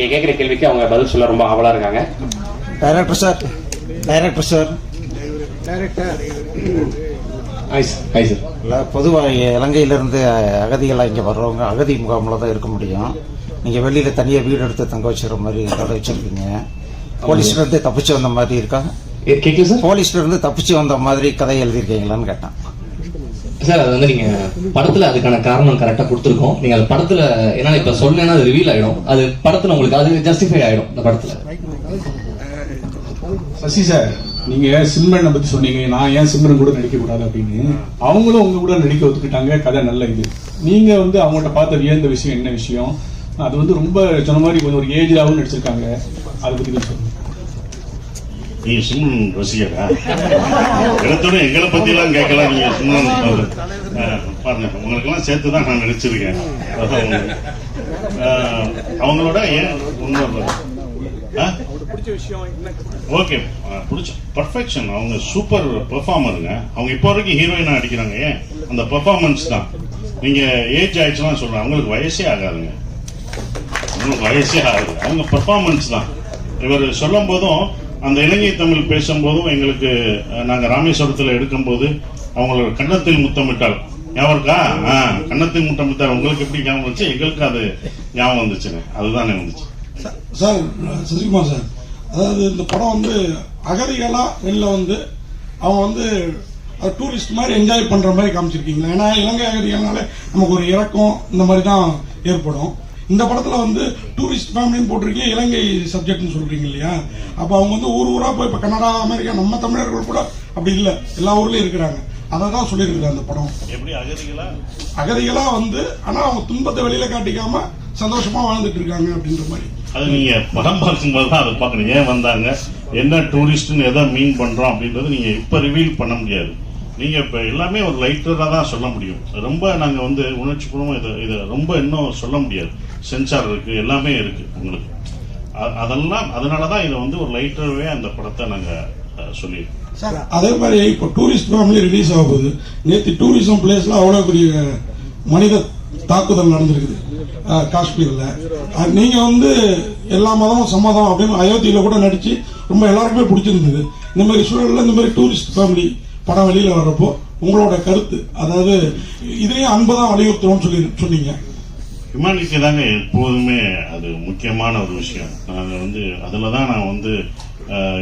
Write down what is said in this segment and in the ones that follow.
நீங்க கேட்கிற கேள்விக்கு அவங்க பதில் சொல்ல ரொம்ப ஆவலா இருக்காங்க. டைரக்டர் சார் டைரக்டர் சார் இல்லை பொதுவாக இலங்கையிலேருந்து அகதிகளாக இங்கே வர்றவங்க அகதி முகாமில் தான் இருக்க முடியும். நீங்கள் வெளியில் தனியாக வீடு எடுத்து தங்க வச்சுக்கிற மாதிரி கடை வச்சுருக்கீங்க. போலீஸ்லேருந்து தப்பிச்சு வந்த மாதிரி இருக்கா? போலீஸ்லேருந்து தப்பிச்சு வந்த மாதிரி கதை எழுதியிருக்கீங்களான்னு கேட்டேன். சார் அது வந்து நீங்க படத்துல அதுக்கான காரணம் கரெக்டா கொடுத்துருக்கோம். நீங்க அது படத்துல ஏன்னா இப்ப சொன்னேன்னா அது ரிவீல் ஆயிடும். அது படத்துல உங்களுக்கு அது ஜஸ்டிஃபை ஆயிடும் இந்த படத்துல. சசி சார் நீங்க சிம்ரனை பத்தி சொன்னீங்க. நான் ஏன் சிம்ரன் கூட நடிக்க கூடாது அப்படின்னு. அவங்களும் உங்க கூட நடிக்க ஒத்துக்கிட்டாங்க. கதை நல்ல இது. நீங்க வந்து அவங்கள்ட்ட பார்த்த வியந்த விஷயம் என்ன விஷயம்? அது வந்து ரொம்ப சொன்ன மாதிரி கொஞ்சம் ஒரு ஏஜ்லாவும் நடிச்சிருக்காங்க. அதை பத்தி சொல்லுங்க. நீ சும்மன் ரசிகரா எடுத்தோட எங்களை பத்தி எல்லாம் கேட்கலாம் நீங்க சும்மன் பாருங்க. உங்களுக்கெல்லாம் சேர்த்து தான் நான் நினைச்சிருக்கேன். அவங்களோட ஏன் உண்மை ஓகே பிடிச்ச பர்ஃபெக்ஷன் அவங்க சூப்பர் பெர்ஃபார்மருங்க அவங்க இப்போ வரைக்கும் ஹீரோயினா அடிக்கிறாங்க ஏன்? அந்த பெர்ஃபார்மன்ஸ் தான். நீங்க ஏஜ் ஆயிடுச்சுன்னா சொல்றேன் அவங்களுக்கு வயசே ஆகாதுங்க. அவங்களுக்கு வயசே ஆகுது. அவங்க பெர்ஃபார்மன்ஸ் தான். இவர் சொல்லும் போதும் அந்த இலங்கை தமிழ் பேசும்போதும் எங்களுக்கு நாங்கள் ராமேஸ்வரத்தில் எடுக்கும்போது அவங்களோட கன்னத்தில் முத்தமிட்டால். ஞாபகம் இருக்கா? ஆ, கன்னத்தில் முத்தமிட்டால் உங்களுக்கு எப்படி ஞாபகம் வந்துச்சு? எங்களுக்கு அது ஞாபகம் வந்துச்சுங்க. அதுதானே வந்துச்சு. சார் சசிகுமார் சார் அதாவது இந்த படம் வந்து அகதிகளா வெளில வந்து அவங்க வந்து டூரிஸ்ட் மாதிரி என்ஜாய் பண்ற மாதிரி காமிச்சிருக்கீங்களா? ஏன்னா இலங்கை அகதிகள்னாலே நமக்கு ஒரு இறக்கம் இந்த மாதிரி தான் ஏற்படும். இந்த படத்துல வந்து டூரிஸ்ட் ஃபேமிலின்னு போட்டிருக்கீங்க இலங்கை சப்ஜெக்ட்னு சொல்றீங்க இல்லையா? அப்ப அவங்க வந்து ஊர் ஊரா போய் இப்ப கனடா அமெரிக்கா நம்ம தமிழர்கள் கூட அப்படி இல்லை. எல்லா ஊர்லயும் இருக்கிறாங்க. அதை தான் சொல்லியிருக்குது அந்த படம். எப்படி அகதிகளா? அகதிகளா வந்து ஆனா அவங்க துன்பத்தை வெளியில காட்டிக்காம சந்தோஷமா வாழ்ந்துட்டு இருக்காங்க அப்படின்ற மாதிரி. அது நீங்க படம் பார்க்கும்போது தான் அதை பார்க்கணும் ஏன் வந்தாங்க? என்ன டூரிஸ்ட்னு எதை மீன் பண்றோம் அப்படின்றது நீங்க இப்ப ரிவீல் பண்ண முடியாது. நீங்க இப்ப எல்லாமே ஒரு லைட்டரா தான் சொல்ல முடியும். ரொம்ப நாங்க வந்து உணர்ச்சிபூர்வமா இதை இதை ரொம்ப இன்னும் சொல்ல முடியாது. சென்சார் இருக்கு எல்லாமே இருக்கு உங்களுக்கு. அதெல்லாம் அதெல்லாம் அதனாலதான் இதை வந்து ஒரு லைட்டராகவே அந்த படத்தை நாங்கள் சொல்லியிருக்கோம். சார் அதே மாதிரி இப்போ டூரிஸ்ட் ஃபேமிலி ரிலீஸ் ஆக போகுது. நேற்று டூரிசம் பிளேஸ்ல அவ்வளோ பெரிய மனித தாக்குதல் நடந்திருக்குது காஷ்மீரில். நீங்கள் வந்து எல்லா மதமும் சம்மதம் அப்படின்னு அயோத்தியில் கூட நடித்து ரொம்ப எல்லாருக்குமே பிடிச்சிருந்தது. இந்த மாதிரி சூழலில் இந்த மாதிரி டூரிஸ்ட் ஃபேமிலி படம் வெளியில் வர்றப்போ உங்களோட கருத்து அதாவது இதுலயும் அன்பு தான் வலியுறுத்துறோம்னு சொல்லி சொன்னீங்க. ஹியூமானிட்டி தாங்க எப்போதுமே அது முக்கியமான ஒரு விஷயம். நாங்கள் வந்து அதில் தான் நான் வந்து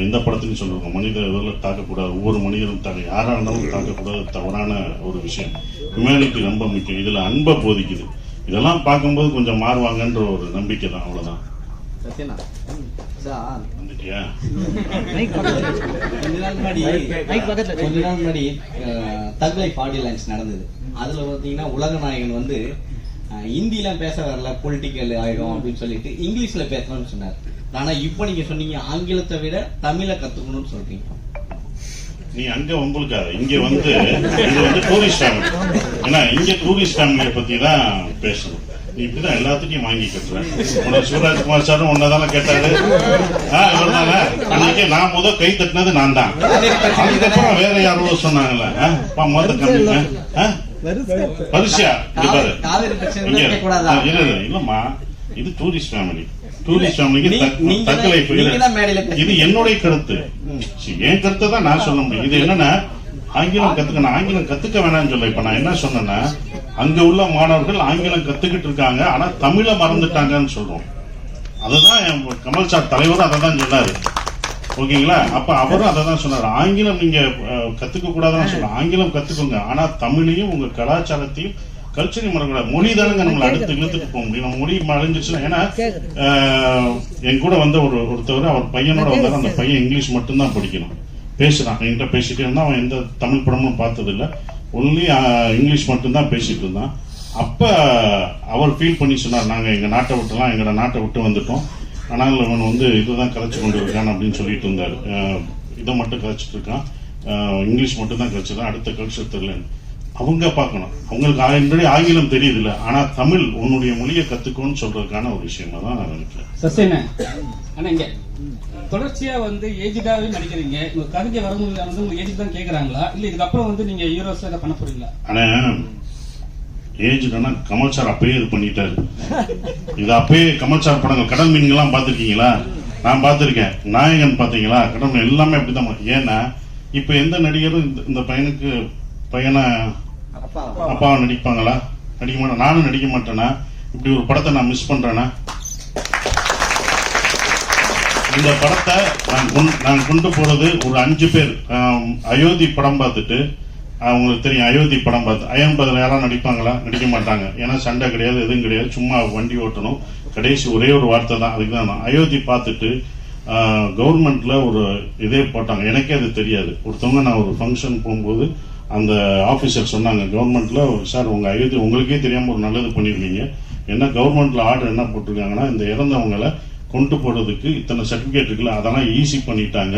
இந்த படத்துலையும் சொல்லிருக்கோம் மனித இதில் தாக்கக்கூடாது? ஒவ்வொரு மனிதனும் தாக்க யாராக இருந்தாலும் தாக்கக்கூடாது. தவறான ஒரு விஷயம். ஹியூமானிட்டி ரொம்ப முக்கியம். இதில் அன்பை போதிக்குது. இதெல்லாம் பார்க்கும்போது கொஞ்சம் மாறுவாங்கன்ற ஒரு நம்பிக்கை தான் அவ்வளோதான் கொஞ்ச நாள் முன்னாடி கொஞ்ச நாள் முன்னாடி தக் லைஃப் ஆடியோ லான்ச் நடந்தது. அதுல பாத்தீங்கன்னா உலக நாயகன் வந்து ஹிந்திலாம் பேச வரல பொலிட்டிக்கல் ஆயிடும் அப்படின்னு சொல்லிட்டு இங்கிலீஷ்ல பேசணும்னு சொன்னார். ஆனா இப்போ நீங்க சொன்னீங்க ஆங்கிலத்தை விட தமிழை கத்துக்கணும்னு சொல்றீங்க. நீ அங்க உங்களுக்கு இங்க வந்து இது வந்து டூரிஸ்ட் ஃபேமிலி ஏன்னா இங்க டூரிஸ்ட் ஃபேமிலியை பத்தி தான் பேசணும். நீ இப்படிதான் எல்லாத்துக்கும் வாங்கி கட்டுறேன் உன்னோட சிவராஜ்குமார் சாரும் ஒன்னதானே கேட்டாரு? ஆ, இவர்தானே? அன்னைக்கு நான் முத கை தட்டினது நான் தான். அதுக்கப்புறம் வேற யாரோ சொன்னாங்களே ஆ, பா, முத கம்மி ஆ? பரிசியா இங்க பாரு. காவிரி பிரச்சனை இங்க கேட்கக்கூடாதா? ஆ, இல்ல இல்ல இல்லம்மா இது டூரிஸ்ட் ஃபேமிலி டூரிஸ்ட் ஃபேமிலிக்கு. இது என்னுடைய கருத்து. என் கருத்தை தான் நான் சொல்ல முடியும். இது என்னன்னா ஆங்கிலம் கத்துக்கணும் ஆங்கிலம் கத்துக்க வேணாம்னு சொல்ல இப்ப நான் என்ன சொன்னேன்னா அங்க உள்ள மாணவர்கள் ஆங்கிலம் கத்துக்கிட்டு இருக்காங்க ஆனா தமிழை மறந்துட்டாங்கன்னு சொல்றோம். அதுதான் கமல் சார் தலைவரும் அதை தான் சொன்னாரு. ஓகேங்களா? அப்ப அவரும் அதை தான் சொன்னாரு. ஆங்கிலம் நீங்க கத்துக்க கூடாதுன்னு சொல்ல ஆங்கிலம் கத்துக்கோங்க. ஆனா தமிழையும் உங்க கலாச்சாரத்தையும் கல்ச்சரையும் மறக்கூடாது மொழி தானுங்க நம்மளை அடுத்து இழுத்துட்டு போக முடியும். நம்ம மொழி அழிஞ்சிச்சுன்னா ஏன்னா என் கூட வந்த ஒரு ஒருத்தவர் அவர் பையனோட வந்தாரு. அந்த பையன் இங்கிலீஷ் மட்டும்தான் படிக்கணும் பேசுறான். என்கிட்ட பேசிட்டே இருந்தா அவன் எந்த தமிழ் படமும் பார்த்ததில்ல. ஒன்லி இங்கிலீஷ் மட்டும்தான் பேசிட்டு இருந்தான். அப்ப அவர் ஃபீல் பண்ணி சொன்னார். நாங்க எங்க நாட்டை விட்டுலாம் எங்களோட நாட்டை விட்டு வந்துட்டோம். ஆனால் அவன் வந்து இதுதான் கதைச்சு கொண்டு இருக்கான் அப்படின்னு சொல்லிட்டு இருந்தார். இதை மட்டும் கதைச்சிட்டு இருக்கான். இங்கிலீஷ் மட்டும் தான் கதைச்சிருக்கான் அடுத்த கல்ச்சர் தெரியல. அவங்க பார்க்கணும். அவங்களுக்கு ஆல்ரெடி ஆங்கிலம் தெரியுது இல்ல ஆனா தமிழ் உன்னுடைய மொழியை கத்துக்கோன்னு சொல்றதுக்கான ஒரு விஷயமா தான் நான் நினைக்கிறேன். சஸ்டேன ஆனா இங்க. தொடர்ச்சியா வந்து ஏஜிடாவே நடிக்கிறீங்க. உங்க கவிதை வரும்போது வந்து உங்க ஏஜ் தான் கேக்குறாங்களா? இல்ல இதுக்கப்புறம் வந்து நீங்க ஹீரோஸ் இதை பண்ண போறீங்களா? ஆனா ஏஜ்னா கமல் சார் அப்பயே இது பண்ணிட்டாரு. இது அப்பயே கமல் சார் படங்கள் கடல் மீன்கள்லாம் பார்த்துருக்கீங்களா? நான் பார்த்துருக்கேன். நாயகன் பார்த்தீங்களா? கடல் மீன் எல்லாமே அப்படிதான் பா- ஏன்னா இப்ப எந்த நடிகரும் இந்த- இந்த பையனுக்கு பையனை அப்பாவை நடிப்பாங்களா? நடிக்க மாட்டேன் நானும் நடிக்க மாட்டேனா? இப்படி ஒரு படத்தை நான் மிஸ் பண்றேனா? இந்த படத்தை நான் கொண்டு- நான் கொண்டு போறது ஒரு அஞ்சு பேர். அயோத்தி படம் பார்த்துட்டு அவங்களுக்கு தெரியும். அயோத்தி படம் பார்த்து அயம்பதில் யாரும் நடிப்பாங்களா? நடிக்க மாட்டாங்க. ஏன்னா சண்டை கிடையாது எதுவும் கிடையாது. சும்மா வண்டி ஓட்டணும். கடைசி ஒரே ஒரு வார்த்தை தான். அதுக்கு தான் அயோத்தி பார்த்துட்டு கவர்மெண்ட்ல ஒரு இதே போட்டாங்க. எனக்கே அது தெரியாது. ஒருத்தவங்க நான் ஒரு ஃபங்க்ஷன் போகும்போது அந்த ஆஃபீஸர் சொன்னாங்க கவர்மெண்ட்ல சார் உங்க அயோத்தி உங்களுக்கே தெரியாமல் ஒரு நல்லது பண்ணியிருக்கீங்க என்ன கவர்மெண்ட்ல ஆர்டர் என்ன போட்டிருக்காங்கன்னா இந்த இறந்தவங்களை கொண்டு போகிறதுக்கு இத்தனை சர்டிபிகேட் இருக்குல்ல அதெல்லாம் ஈஸி பண்ணிட்டாங்க.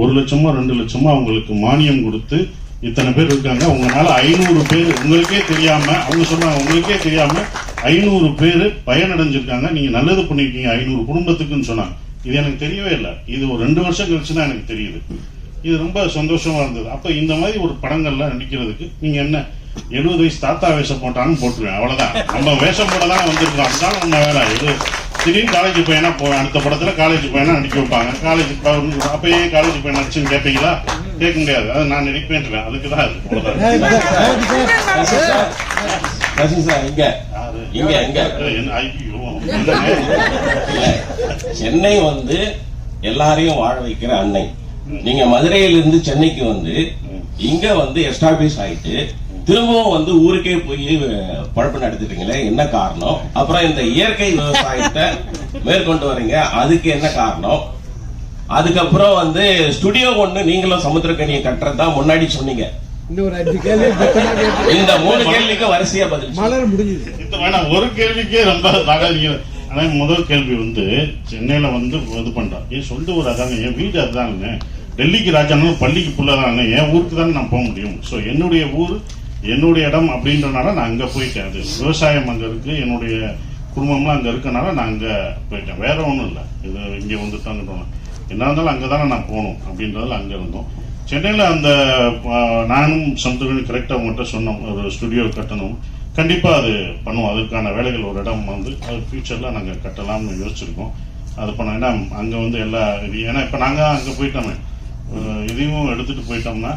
ஒரு லட்சமோ ரெண்டு லட்சமோ அவங்களுக்கு மானியம் கொடுத்து இத்தனை பேர் இருக்காங்க. உங்களால ஐநூறு பேர் உங்களுக்கே தெரியாம அவங்க சொன்னாங்க உங்களுக்கே தெரியாம ஐநூறு பேர் பயனடைஞ்சிருக்காங்க. நீங்க நல்லது பண்ணிருக்கீங்க ஐநூறு குடும்பத்துக்குன்னு சொன்னாங்க. இது எனக்கு தெரியவே இல்லை. இது ஒரு ரெண்டு வருஷம் கழிச்சு தான் எனக்கு தெரியுது. இது ரொம்ப சந்தோஷமா இருந்தது. அப்ப இந்த மாதிரி ஒரு படங்கள்லாம் நடிக்கிறதுக்கு நீங்க என்ன எழுபது வயசு தாத்தா வேஷம் போட்டான்னு போட்டுருவேன். அவ்வளவுதான். நம்ம வேஷம் போட தான் வந்திருக்கோம். அதுதான் நம்ம வேலை. இது திடீர்னு காலேஜ் பையனா போ அடுத்த படத்துல காலேஜ் பையனா நடிக்க வைப்பாங்க. காலேஜ் அப்ப ஏன் காலேஜ் பையன் நடிச்சுன்னு கேட்பீங்களா கேட்க முடியாது. அது நான் நடிப்பேன் அதுக்கு தான் அது. சார் இங்க? இங்க இங்க. சென்னை வந்து எல்லாரையும் வாழ வைக்கிற அன்னை. நீங்க மதுரையிலிருந்து சென்னைக்கு வந்து இங்க வந்து எஸ்டாப்ளிஷ் ஆயிட்டு திரும்பவும் வந்து ஊருக்கே போய் பழப்பு நடத்திட்டீங்களே? என்ன காரணம்? அப்புறம் இந்த இயற்கை விவசாயத்தை மேற்கொண்டு வரீங்க. அதுக்கு என்ன காரணம்? அதுக்கப்புறம் வந்து ஸ்டுடியோ ஒண்ணு நீங்களும் சமுத்திரக்கனியை கட்டுறதா முன்னாடி சொன்னீங்க. இன்னொரு அஞ்சு கேள்வி பத்திரமா கேட்டு இந்த மூணு கேள்விக்கு வரிசையா பதில். மலர் முடிஞ்சுது. வேணாம் ஒரு கேள்விக்கே ரொம்ப நகாதீங்க ஆனா முதல் கேள்வி வந்து சென்னையில வந்து இது பண்றான் என் சொந்த ஊர் அதாங்க என் வீடு அதுதானுங்க டெல்லிக்கு ராஜானாலும் பள்ளிக்கு புள்ளதாங்க என் ஊருக்கு தானே நான் போக முடியும். ஸோ என்னுடைய ஊர் என்னுடைய இடம் அப்படின்றனால நான் அங்க போயிட்டேன். அது விவசாயம் அங்க இருக்கு என்னுடைய குடும்பம்லாம் அங்க இருக்கனால நான் அங்க போயிட்டேன். வேற ஒன்றும் இல்லை. இது இங்க வந்துட்டாங்க என்ன இருந்தாலும் அங்கே தானே நான் போகணும் அப்படின்றதுல அங்கே இருந்தோம். சென்னையில் அந்த நானும் சமுத்திரன் கரெக்டாக உங்கள்கிட்ட சொன்னோம். ஒரு ஸ்டுடியோ கட்டணும். கண்டிப்பாக அது பண்ணுவோம். அதுக்கான வேலைகள் ஒரு இடம் வந்து அது ஃபியூச்சரில் நாங்கள் கட்டலாம்னு யோசிச்சிருக்கோம். அது பண்ணோம் ஏன்னா அங்கே வந்து எல்லா இது ஏன்னா இப்போ நாங்கள் அங்கே போயிட்டோமே. இதையும் எடுத்துகிட்டு போயிட்டோம்னா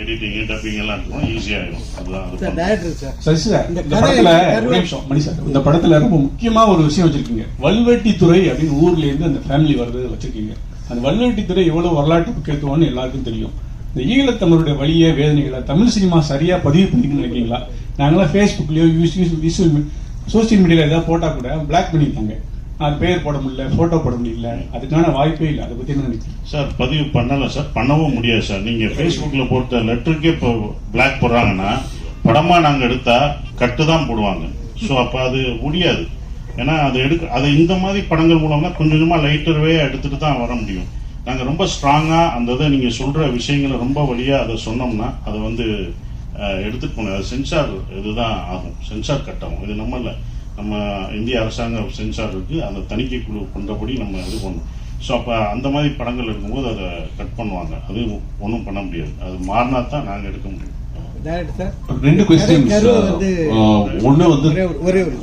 எடிட்டிங் டப்பிங் எல்லாம் இருக்கும். ஈஸியாகிடும் அதுதான் அது சார் பண்ணணும். Director sir. சரி சார் இந்த படத்துல ஒரு நிமிஷம் மணி சார். இந்த படத்துல ரொம்ப முக்கியமா ஒரு விஷயம் வச்சிருக்கீங்க. வல்வெட்டித்துறை அப்படின்னு ஊர்ல இருந்து அந்த ஃபேமிலி வர்றது வச்சிருக்கீங்க. அந்த வல்வெட்டித்துறை எவ்வளவு வரலாற்று முக்கியத்துவம்னு எல்லாருக்கும் தெரியும். இந்த ஈழத்தமிழுடைய வழிய வேதனைகளை தமிழ் சினிமா சரியா பதிவு பண்ணிக்கணும்னு நினைக்கிறீங்களா? நாங்களாம் ஃபேஸ்புக்லயோ விஷுவல் சோசியல் மீடியால ஏதாவது போட்டா கூட பிளாக் பண்ணிட்டாங்க நான் பேர் போட முடியல போட்டோ போட முடியல. அதுக்கான வாய்ப்பே இல்லை. அதை பத்தி என்ன நினைக்கிறேன் சார் பதிவு பண்ணல சார். பண்ணவும் முடியாது சார். நீங்க ஃபேஸ்புக்கில் போட்ட லெட்டருக்கே இப்போ பிளாக் போடுறாங்கன்னா படமா நாங்க எடுத்தா கட்டு தான் போடுவாங்க. ஸோ அப்ப அது முடியாது. ஏன்னா அது எடுக்க அது இந்த மாதிரி படங்கள் மூலமா கொஞ்சம் கொஞ்சமா லைட்டர்வே எடுத்துட்டு தான் வர முடியும். நாங்க ரொம்ப ஸ்ட்ராங்கா அந்த இதை நீங்க சொல்ற விஷயங்களை ரொம்ப வழியா அதை சொன்னோம்னா அதை வந்து எடுத்துட்டு போனோம் அது சென்சார் இதுதான் ஆகும். சென்சார் கட்டாகும் இது நம்ம நம்ம இந்திய அரசாங்க சென்சார் இருக்கு அந்த தணிக்கை குழு பண்றபடி நம்ம இது பண்ணணும் ஸோ அப்போ அந்த மாதிரி படங்கள் இருக்கும்போது அதை கட் பண்ணுவாங்க. அது ஒன்றும் பண்ண முடியாது. அது மாறினா தான் நாங்கள் எடுக்க முடியும். ரெண்டு கொஸ்டின் கரு வந்து ஒன்னு வந்து ஒரே ஒரு-.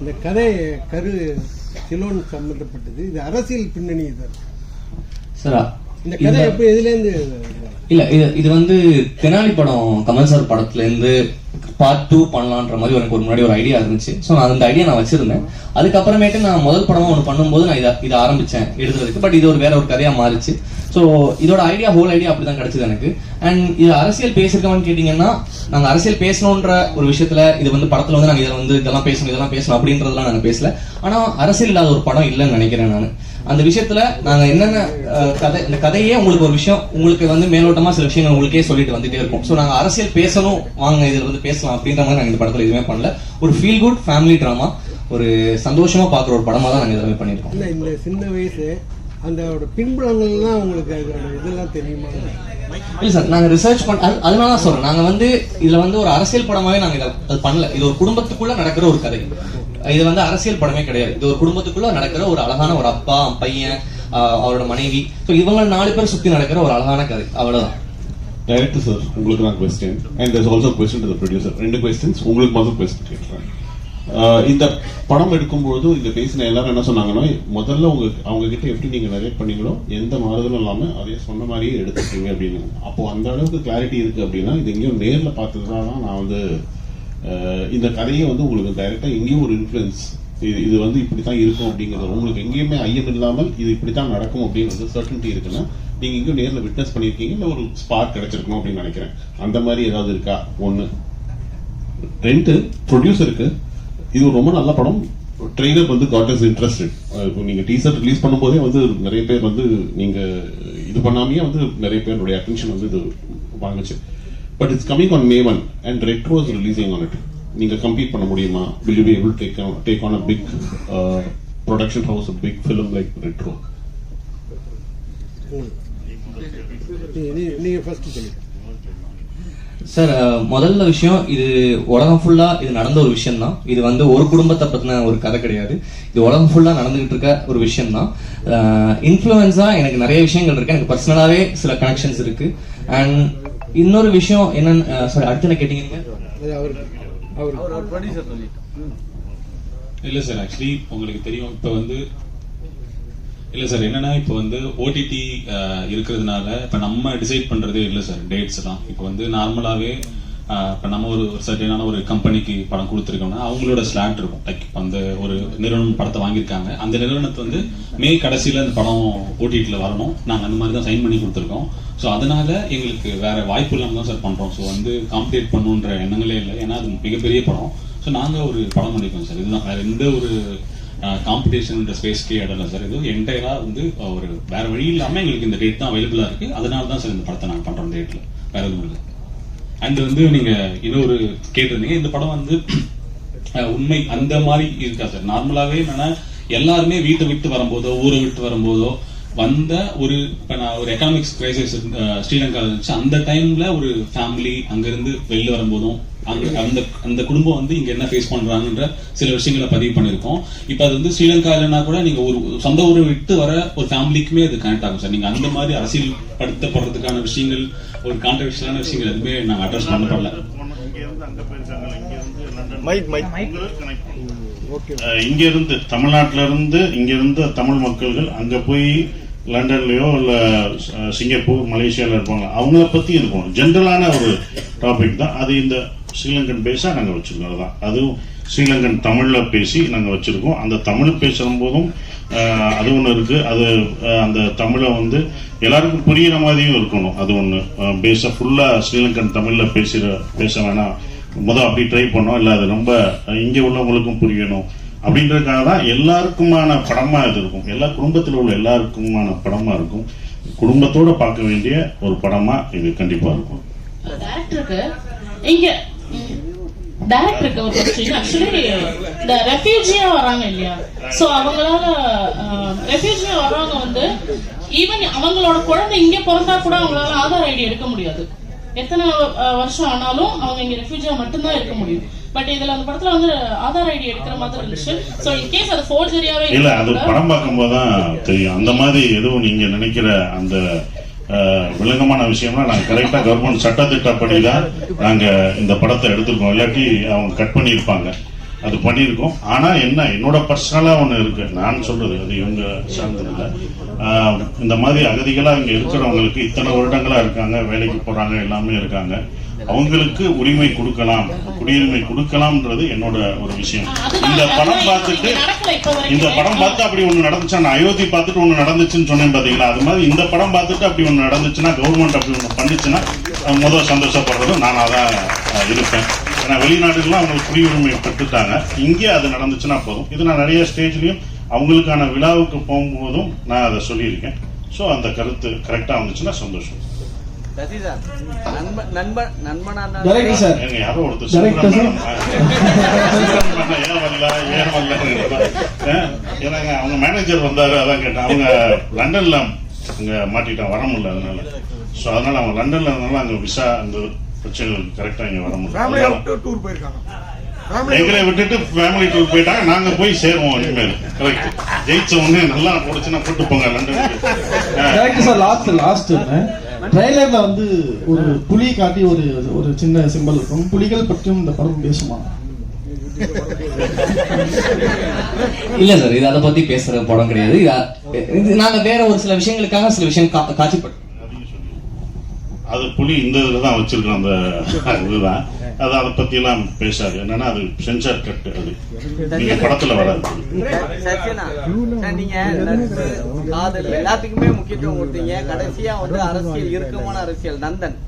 இந்த கதை கரு சிலோன் சம்பந்தப்பட்டது. இது அரசியல் பின்னணி சார் சார் இந்த கதை எப்படி எதுல இருந்து இல்ல இது இது வந்து தெனாலி படம் கமல் சார் படத்துல இருந்து பார்ட் டூ பண்ணலான்ற மாதிரி எனக்கு ஒரு முன்னாடி ஒரு ஐடியா இருந்துச்சு. ஸோ நான் அந்த ஐடியா நான் வச்சிருந்தேன். அதுக்கப்புறமேட்டு நான் முதல் படமா ஒன்று பண்ணும்போது நான் இதை இதை ஆரம்பிச்சேன் எழுதுறதுக்கு பட் இது ஒரு வேற ஒரு கதையா மாறிச்சு. ஸோ இதோட ஐடியா ஹோல் ஐடியா அப்படிதான் கிடச்சிது எனக்கு. அண்ட் இது அரசியல் பேசியிருக்கோம்னு கேட்டிங்கன்னா நாங்கள் அரசியல் பேசணுன்ற ஒரு விஷயத்தில் இது வந்து படத்தில் வந்து நாங்கள் இதில் வந்து இதெல்லாம் பேசணும் இதெல்லாம் பேசணும் அப்படின்றதெல்லாம் நாங்கள் பேசல. ஆனால் அரசியல் இல்லாத ஒரு படம் இல்லைன்னு நினைக்கிறேன் நான். அந்த விஷயத்துல நாங்க என்னென்ன கதை இந்த கதையே உங்களுக்கு ஒரு விஷயம் உங்களுக்கு வந்து மேலோட்டமா சில விஷயங்கள் உங்களுக்கே சொல்லிட்டு வந்துட்டே இருக்கும். ஸோ நாங்க அரசியல் பேசணும் வாங்க இதுல வந்து பேசலாம் அப்படின்ற மாதிரி நாங்க இந்த படத்துல எதுவுமே பண்ணல. ஒரு ஃபீல் குட் ஃபேமிலி ட்ராமா ஒரு சந்தோஷமா பாக்குற ஒரு படமா தான் நாங்க எதுவுமே பண்ணியிருக்கோம். இல்ல இந்த சின்ன வயசு அந்த பின்புலங்கள்லாம் உங்களுக்கு இதெல்லாம் தெரியுமா? இல்ல சார் நாங்க ரிசர்ச் பண்ண அது- அதனால தான் சொல்றேன். நாங்க வந்து இதுல வந்து ஒரு அரசியல் படமாவே நாங்க இதை அது பண்ணல. இது ஒரு குடும்பத்துக்குள்ள நடக்கிற ஒரு கதை. இது வந்து அரசியல் படமே கிடையாது. இது ஒரு குடும்பத்துக்குள்ள நடக்கிற ஒரு அழகான ஒரு அப்பா பையன் அவரோட மனைவி. ஸோ இவங்க நாலு பேர் சுத்தி நடக்கிற ஒரு அழகான கதை. அவ்வளவுதான். டைரக்டர் சார் உங்களுக்கு நான் question and there's also question to the producer ரெண்டு கொஸ்டின்ஸ் உங்களுக்கு மட்டும் கொஸ்டின் கேட்குறேன் இந்த படம் எடுக்கும்போது இந்த பேசின எல்லாரும் என்ன சொன்னாங்கன்னா முதல்ல உங்க அவங்க கிட்ட எப்படி நீங்க நரேட் பண்ணீங்களோ எந்த மாறுதலும் இல்லாம அதே சொன்ன மாதிரியே எடுத்துக்கீங்க அப்படின்னு அப்போ அந்த அளவுக்கு கிளாரிட்டி இருக்கு அப்படின்னா இது எங்கேயும் நேர்ல பார்த்ததுனால நான் வந்து இந்த கதையை வந்து உங்களுக்கு டைரக்டா எங்கேயும் ஒரு இன்ஃபுளுன்ஸ் இது இது வந்து இப்படித்தான் இருக்கும் அப்படிங்கிறது உங்களுக்கு எங்கேயுமே ஐயம் இல்லாமல் இது இப்படித்தான் நடக்கும் அப்படிங்கிறது சர்டன்டி இருக்குன்னா நீங்க எங்கேயும் நேர்ல விட்னஸ் பண்ணிருக்கீங்க இல்ல ஒரு ஸ்பார்க் கிடைச்சிருக்கணும் அப்படின்னு நினைக்கிறேன். அந்த மாதிரி ஏதாவது இருக்கா? ஒண்ணு. ரெண்டு ப்ரொடியூசருக்கு இது ரொம்ப நல்ல படம். ட்ரெய்லர் வந்து காட் இஸ் இன்ட்ரெஸ்டட் இப்போ நீங்க டீசர் ரிலீஸ் பண்ணும்போதே வந்து நிறைய பேர் வந்து நீங்க இது பண்ணாமையே வந்து நிறைய பேருடைய அட்டென்ஷன் வந்து இது வாங்குச்சு. But it's coming on May one and Retro is releasing on it நீங்க கம்ப்ளீட் பண்ண முடியுமா? Will you be able take take on a big production house a big film like Retro நீங்க ஃபர்ஸ்ட் சொல்லுங்க. Sir முதல்ல விஷயம் இது உலகம் ஃபுல்லா இது நடந்த ஒரு விஷயம் தான் இது வந்து ஒரு குடும்பத்தை பத்தின ஒரு கதை கிடையாது. இது உலகம் ஃபுல்லா நடந்துகிட்டு இருக்க ஒரு விஷயம் தான் இன்ஃப்ளூயன்ஸா எனக்கு நிறைய விஷயங்கள் இருக்கு. எனக்கு பர்சனலாவே சில கனெக்ஷன்ஸ் இருக்கு. அண்ட் இன்னொரு விஷயம் என்னன்னு சாரி அடுத்து என்ன கேட்டீங்க இல்ல சார் ஆக்சுவலி உங்களுக்கு தெரியும். இப்ப வந்து இல்லை சார் என்னன்னா இப்போ வந்து ஓடிடி இருக்கிறதுனால இப்போ நம்ம டிசைட் பண்ணுறதே இல்லை சார் டேட்ஸ் எல்லாம். இப்போ வந்து நார்மலாகவே இப்போ நம்ம ஒரு சர்டனான ஒரு கம்பெனிக்கு படம் கொடுத்துருக்கோம்னா அவங்களோட ஸ்லாட் இருக்கும். லைக் அந்த ஒரு நிறுவனம் படத்தை வாங்கியிருக்காங்க. அந்த நிறுவனத்தை வந்து மே கடைசியில் அந்த படம் ஓடிடியில் வரணும். நாங்கள் அந்த மாதிரி தான் சைன் பண்ணி கொடுத்துருக்கோம். ஸோ அதனால எங்களுக்கு வேற வாய்ப்பு இல்லாமல் தான் சார் பண்ணுறோம் ஸோ வந்து காம்படேட் பண்ணுன்ற எண்ணங்களே இல்லை. ஏன்னா அது மிகப்பெரிய படம் ஸோ நாங்கள் ஒரு படம் பண்ணியிருக்கோம் சார். இதுதான் வேற எந்த ஒரு காம்படிஷன் ஸ்பேஸ்க்கே இடம் சார் இது என்டையராக வந்து ஒரு வேற வழி இல்லாமல் எங்களுக்கு இந்த டேட் தான் அவைலபிளாக இருக்கு. அதனால தான் சார் இந்த படத்தை நாங்கள் பண்ணுறோம் டேட்டில் வேற எதுவும் இல்லை. அண்ட் வந்து நீங்கள் இன்னொரு கேட்டிருந்தீங்க இந்த படம் வந்து உண்மை அந்த மாதிரி இருக்கா சார் நார்மலாகவே என்னன்னா எல்லாருமே வீட்டை விட்டு வரும்போதோ ஊரை விட்டு வரும்போதோ வந்த ஒரு இப்போ நான் ஒரு எக்கனாமிக்ஸ் கிரைசிஸ் ஸ்ரீலங்கா இருந்துச்சு. அந்த டைம்ல ஒரு ஃபேமிலி அங்கேருந்து வெளில வரும்போதும் அங்க அந்த அந்த குடும்பம் வந்து இங்க என்ன ஃபேஸ் பண்றாங்கன்ற சில விஷயங்களை பதிவு பண்ணிருக்கோம் இப்ப அது வந்து ஸ்ரீலங்கா இல்லைன்னா கூட நீங்க ஒரு சொந்த ஊரை விட்டு வர ஒரு ஃபேமிலிக்குமே அது கனெக்ட் ஆகும் சார். நீங்க அந்த மாதிரி அரசியல் படுத்தப்படுறதுக்கான விஷயங்கள் ஒரு கான்ட்ரவர்ஷியலான விஷயங்கள் எதுவுமே நாங்க அட்ரஸ் பண்ணப்படல. இங்க இருந்து தமிழ்நாட்டுல இருந்து இங்க இருந்து தமிழ் மக்கள்கள் அங்க போய் லண்டன்லயோ இல்ல சிங்கப்பூர் மலேசியால இருப்பாங்க. அவங்கள பத்தி இருக்கும் ஜென்ரலான ஒரு டாபிக் தான். அது இந்த ஸ்ரீலங்கன் பேசா நாங்கள் வச்சுருக்கோம் அதுதான் அதுவும் ஸ்ரீலங்கன் தமிழில் பேசி நாங்கள் வச்சுருக்கோம். அந்த தமிழ் பேசுகிற போதும் அது ஒன்று இருக்குது அது அந்த தமிழை வந்து எல்லாருக்கும் புரிகிற மாதிரியும் இருக்கணும். அது ஒன்று பேச ஃபுல்லாக ஸ்ரீலங்கன் தமிழில் பேசுகிற பேச வேணாம். முதல் அப்படி ட்ரை பண்ணோம். இல்லை அது ரொம்ப இங்கே உள்ளவங்களுக்கும் புரியணும். அப்படின்றதுக்காக தான் எல்லாருக்குமான படமாக இது இருக்கும். எல்லா குடும்பத்தில் உள்ள எல்லாருக்குமான படமாக இருக்கும். குடும்பத்தோடு பார்க்க வேண்டிய ஒரு படமாக இது கண்டிப்பாக இருக்கும். டேரக்டருக்கு டேரக்டருக்கு ஒரு கொஸ்டின் ஆக்சுவலி இந்த ரெஃப்யூஜியா வராங்க இல்லையா? சோ அவங்களால ரெஃப்யூஜியா வர்றவங்க வந்து ஈவன் அவங்களோட குழந்தை இங்க பிறந்தா கூட அவங்களால ஆதார் ஐடி எடுக்க முடியாது. எத்தனை வருஷம் ஆனாலும் அவங்க இங்க ரெஃப்யூஜியா மட்டும்தான் இருக்க முடியும். பட் இதுல அந்த படத்துல வந்து ஆதார் ஐடி எடுக்கிற மாதிரி இருந்துச்சு. சோ இன் கேஸ் அது ஃபோர்ஜரியாவே இல்ல அது படம் பார்க்கும்போது தான் தெரியும். அந்த மாதிரி எதுவும் நீங்க நினைக்கிற அந்த விளங்கமான விஷயம்னா நாங்க கரெக்டா கவர்மெண்ட் சட்டத்திட்டப்படி தான் நாங்க இந்த படத்தை எடுத்திருக்கோம். இல்லாட்டி அவங்க கட் பண்ணியிருப்பாங்க. அது பண்ணியிருக்கோம். ஆனால் என்ன என்னோட பர்சனலாக ஒன்று இருக்கு. நான் சொல்றது அது இவங்க சார்ந்ததில்ல இந்த மாதிரி அகதிகளாக இங்கே இருக்கிறவங்களுக்கு இத்தனை வருடங்களாக இருக்காங்க வேலைக்கு போகிறாங்க எல்லாமே இருக்காங்க. அவங்களுக்கு உரிமை கொடுக்கலாம். குடியுரிமை கொடுக்கலாம்ன்றது என்னோட ஒரு விஷயம். இந்த படம் பார்த்துட்டு இந்த படம் பார்த்து அப்படி ஒன்று நடந்துச்சா? நான் அயோத்தி பார்த்துட்டு ஒன்று நடந்துச்சுன்னு சொன்னேன் பார்த்தீங்களா அது மாதிரி இந்த படம் பார்த்துட்டு அப்படி ஒன்று நடந்துச்சுன்னா கவர்மெண்ட் அப்படி ஒன்று பண்ணுச்சுன்னா முதல் சந்தோஷப்படுறதும் நான் அதான் இருப்பேன். ஏன்னா வெளிநாடுகள்லாம் அவங்களுக்கு குடியுரிமை பெற்றுட்டாங்க. இங்கே அது நடந்துச்சுன்னா போதும். இது நான் நிறைய ஸ்டேஜ்லயும் அவங்களுக்கான விழாவுக்கு போகும்போதும் நான் அதை சொல்லியிருக்கேன். ஸோ அந்த கருத்து கரெக்டா வந்துச்சுன்னா சந்தோஷம். யாரோ ஒருத்தர் ஏன் வரல ஏன் வரல? ஏன்? ஏன்னாங்க அவங்க மேனேஜர் வந்தாரு அதான் கேட்டேன். அவங்க லண்டன்ல அங்க மாட்டிட்டான் வர முடியல அதனால. சோ அதனால அவங்க லண்டன்ல இருந்தனால அங்க விசா அந்த பிரச்சனைகளுக்கு கரெக்டா இங்க வர டூர் போயிருக்காங்க. எங்களை விட்டுட்டு ஃபேமிலி டூர் போயிட்டாங்க. நாங்க போய் சேருவோம் இனிமேல். கரெக்ட் ஜெயிச்ச உடனே நல்லா போடுச்சுன்னா கூட்டு போங்க லண்டனுக்கு டேரக்டர் சார் லாஸ்ட் லாஸ்ட் ட்ரைலர்ல வந்து ஒரு புலி காட்டி ஒரு ஒரு சின்ன சிம்பல் இருக்கும். புலிகள் பற்றியும் இந்த படம் பேசுமா? இல்ல சார் இது அதை பத்தி பேசுற படம் கிடையாது. நாங்க வேற ஒரு சில விஷயங்களுக்காக சில விஷயம் காட்சிப்பட்டு அது புலி இந்த இதுல தான் வச்சிருக்கோம் அந்த இதுதான். அது அதை பத்தி எல்லாம் பேசாது என்னன்னா அது சென்சார் கட் அது. நீங்க படத்துல வராது. சத்யனா சார், நீங்க நட்பு, காதல் எல்லாத்துக்குமே முக்கியத்துவம் கொடுத்தீங்க. கடைசியா வந்து அரசியல் இறுக்கமான அரசியல் நந்தன்.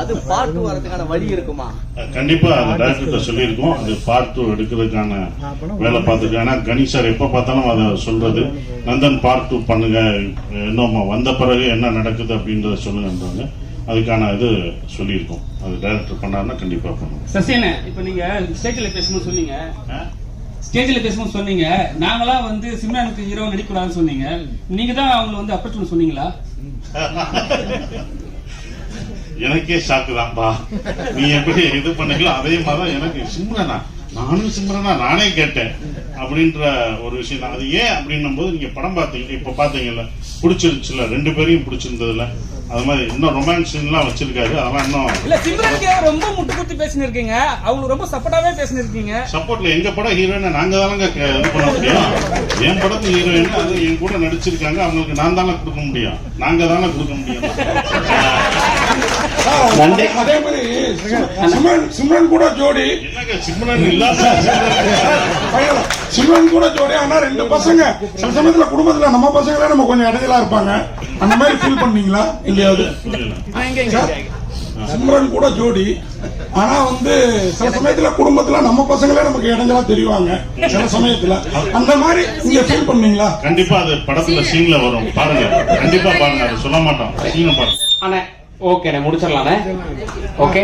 அது பாட்டு வரதுக்கான வழி இருக்குமா? கண்டிப்பா அந்த டைரக்டர் சொல்லியிருக்கோம். அது பார்ட் எடுக்கிறதுக்கான வேலை பார்த்துருக்கு ஏன்னா கணேஷ் சார் எப்ப பார்த்தாலும் அதை சொல்றது. நந்தன் பார்ட் டூ பண்ணுங்க. இன்னும் வந்த பிறகு என்ன நடக்குது அப்படின்றத சொல்லுங்கன்றாங்க. அதுக்கான இது சொல்லியிருக்கோம். அது டைரக்டர் பண்ணாருன்னா கண்டிப்பா பண்ணுவோம். சசியன இப்ப நீங்க ஸ்டேஜ்ல பேசும்போது சொன்னீங்க. ஸ்டேஜ்ல பேசும்போது சொன்னீங்க. நாங்களா வந்து சிம்ரானுக்கு ஹீரோ நடிக்கூடாதுன்னு சொன்னீங்க. நீங்க தான் அவங்களை வந்து அப்ரோச் பண்ண சொன்னீங்களா? எனக்கே ஷாக்கு தான்ப்பா. நீ எப்படி இது பண்ணீங்களோ அதே மாதிரிதான் எனக்கு சிம்ரனா. நானும் சிம்ரனா நானே கேட்டேன். அப்படின்ற ஒரு விஷயம் தான். அது ஏன் அப்படின்னும் போது நீங்க படம் பார்த்தீங்க இப்ப பாத்தீங்கல்ல பிடிச்சிருச்சுல ரெண்டு பேரையும் பிடிச்சிருந்ததுல அது மாதிரி இன்னும் ரொமான்ஸ் எல்லாம் வச்சிருக்காரு. அதெல்லாம் இன்னும் இல்ல சிம்ரனுக்கு ரொம்ப முட்டு குத்தி பேசினு இருக்கீங்க அவங்களுக்கு ரொம்ப சப்போர்ட்டாவே பேசினு இருக்கீங்க சப்போர்ட்ல எங்க படம் ஹீரோயினை நாங்க தானங்க இது பண்ண முடியும். என் படத்து ஹீரோயின் அது என் கூட நடிச்சிருக்காங்க. அவங்களுக்கு நான் தானே கொடுக்க முடியும். நாங்க தானே கொடுக்க முடியும். அதே அதே மாதிரி சிம்ரன் சிம்ரன் கூட ஜோடி. சிம்ரன் இல்லாத பையன், சிம்ரன் கூட ஜோடி ஆனா ரெண்டு பசங்க. சில சமயத்துல குடும்பத்துல நம்ம பசங்களே நம்ம கொஞ்சம் இடைஞ்சலா இருப்பாங்க. அந்த மாதிரி ஃபீல் பண்ணீங்களா? எங்கேயாவது? சிம்ரன் கூட ஜோடி. ஆனா வந்து சில சமயத்துல குடும்பத்துல நம்ம பசங்களே நமக்கு இடைஞ்சலா தெரிவாங்க. சில சமயத்துல. அந்த மாதிரி நீங்க ஃபீல் பண்ணீங்களா? கண்டிப்பா அது படத்துல சீன்ல வரும். பாருங்க. கண்டிப்பா பாருங்க. அது சொல்ல மாட்டோம். சீனை பாருங்க அண்ணே ஓகே முடிச்சிடலாண்ணே ஓகே